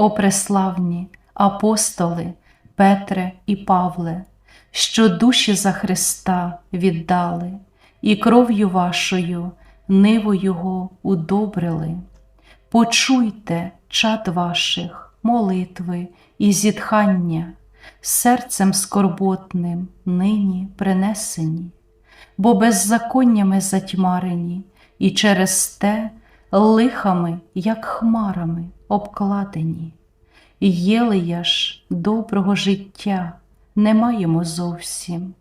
О преславні апостоли Петре і Павле, що душі за Христа віддали, і кров'ю вашою ниву Його удобрили. Почуйте чад ваших, молитви і зітхання, серцем скорботним нині принесені, бо беззаконнями затьмарені, і через те лихами, як хмарами, обкладені. Єлия ж доброго життя не маємо зовсім,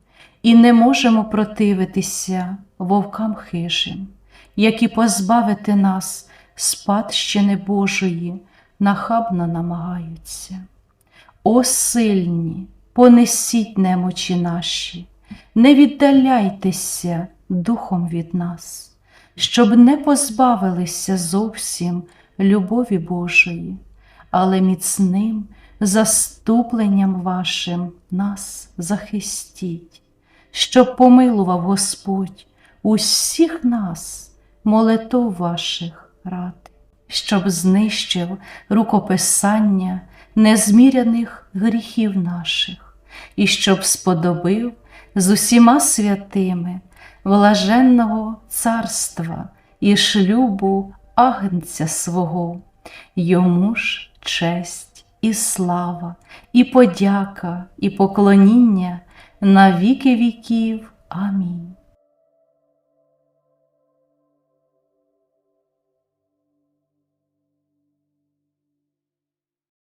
і не можемо противитися вовкам хижим, які позбавити нас спадщини Божої нахабно намагаються. О сильні, понесіть немочі наші, не віддаляйтеся духом від нас, щоб не позбавилися зовсім любові Божої, але міцним заступленням вашим нас захистіть, щоб помилував Господь усіх нас, молитов ваших ради, щоб знищив рукописання незміряних гріхів наших, і щоб сподобив з усіма святими блаженного царства і шлюбу агнця свого, йому ж честь і слава, і подяка, і поклоніння на віки віків. Амінь.